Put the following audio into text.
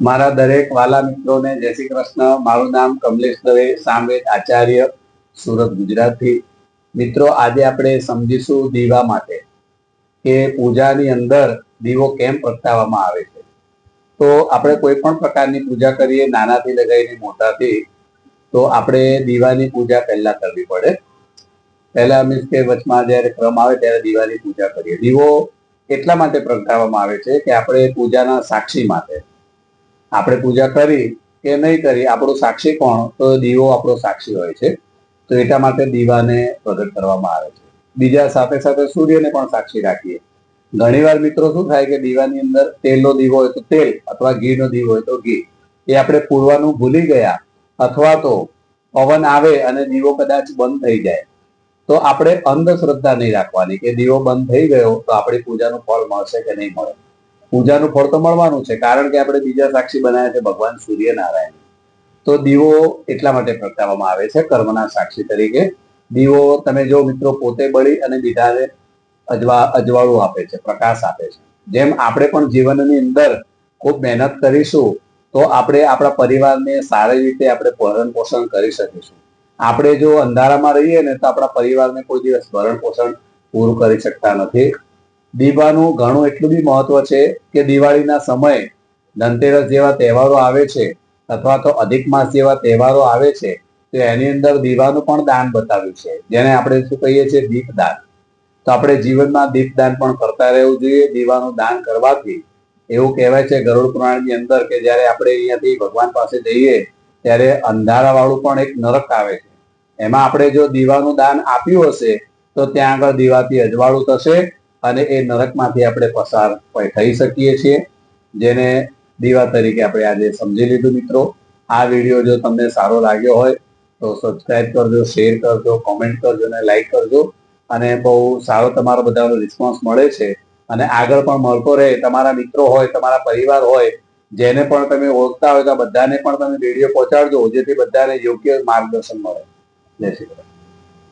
મારા દરેક વાલા મિત્રોને જય શ્રી કૃષ્ણ. મારું નામ કમલેશ દવે સામવેદ આચાર્ય, સુરત, ગુજરાતથી. મિત્રો, આજે આપણે સમજીશું દીવા માટે કે પૂજાની અંદર દીવો કેમ પ્રગટાવવામાં આવે છે. તો આપણે કોઈ પણ પ્રકારની પૂજા કરીએ, નાનાથી લગાવીને મોટાથી, તો આપણે દીવાની પૂજા પહેલા કરવી પડે. પહેલા મીન્સ કે વચમાં જ્યારે ક્રમ આવે ત્યારે દીવાની પૂજા કરીએ. દીવો એટલા માટે પ્રગટાવવામાં આવે છે કે આપણે પૂજાના સાક્ષી માટે. આપણે પૂજા કરી કે નહીં કરી, આપણો સાક્ષી કોણ? તો દીવો આપણો સાક્ષી હોય છે. તો એટલા માટે દીવાને પ્રગટ કરવામાં આવે છે. બીજા સાથે સાથે સૂર્યને પણ સાક્ષી રાખીએ. ઘણીવાર મિત્રો શું થાય કે દીવાની અંદર તેલનો દીવો હોય તો તેલ અથવા ઘીનો દીવો હોય તો ઘી. એ આપણે પૂરવાનું ભૂલી ગયા અથવા તો પવન આવે અને દીવો કદાચ બંધ થઈ જાય. તો આપણે અંધશ્રદ્ધા નહીં રાખવાની કે દીવો બંધ થઈ ગયો તો આપણી પૂજાનું ફળ મળશે કે નહીં મળે. પૂજાનું ફળ તો મળવાનું છે, કારણ કે આપણે બીજા સાક્ષી બનાવ્યા છે, ભગવાન સૂર્યનારાયણ. તો દીવો એટલા માટે પ્રગટાવવામાં આવે છે, કર્મના સાક્ષી તરીકે. દીવો તમે જો મિત્રો પોતે બળી અને બીજાને અજવા, અજવાળું આપે છે, પ્રકાશ આપે છે. જેમ આપણે પણ જીવનની અંદર ખૂબ મહેનત કરીશું, તો આપણે આપણા પરિવારને સારી રીતે આપણે ભરણ પોષણ કરી શકીશું. આપણે જો અંધારામાં રહીએ ને તો આપણા પરિવારને કોઈ દિવસ ભરણ પોષણ પૂરું કરી શકતા નથી. દીવાનું ઘણું એટલું બી મહત્વ છે કે દિવાળીના સમયે ધનતેરસ જેવા તહેવારો આવે છે અથવા તો અધિક માસ જેવા તહેવારો આવે છે, તો એની અંદર દીવાનું પણ દાન બતાવ્યું છે. જેને આપણે શું કહીએ છીએ? દીપદાન. તો આપણે જીવનમાં દીપદાન પણ કરતા રહેવું જોઈએ, દીવાનું દાન કરવાથી. એવું કહેવાય છે ગરુડ પુરાણની અંદર કે જ્યારે આપણે અહીંયાથી ભગવાન પાસે જઈએ, ત્યારે અંધારાવાળું પણ એક નરક આવે છે. એમાં આપણે જો દીવાનું દાન આપ્યું હશે, તો ત્યાં આગળ દીવાથી અજવાળું થશે અને એ નરકમાંથી આપણે પસાર થઈ શકીએ છીએ. જેને દીવા તરીકે આપણે આજે સમજી લીધું મિત્રો. આ વીડિયો જો તમને સારો લાગ્યો હોય તો સબસ્ક્રાઇબ કરજો શેર કરજો કોમેન્ટ કરજો અને લાઈક કરજો. અને બહુ સારો તમારો બધાનો રિસ્પોન્સ મળે છે. અને આગળ પણ મળતો રહે, તમારા મિત્રો હોય, તમારા પરિવાર હોય, જેને પણ તમે ઓળખતા હોય તો બધાને પણ તમે વીડિયો પહોંચાડજો, જેથી બધાને યોગ્ય માર્ગદર્શન મળે. જય શ્રી કૃષ્ણ.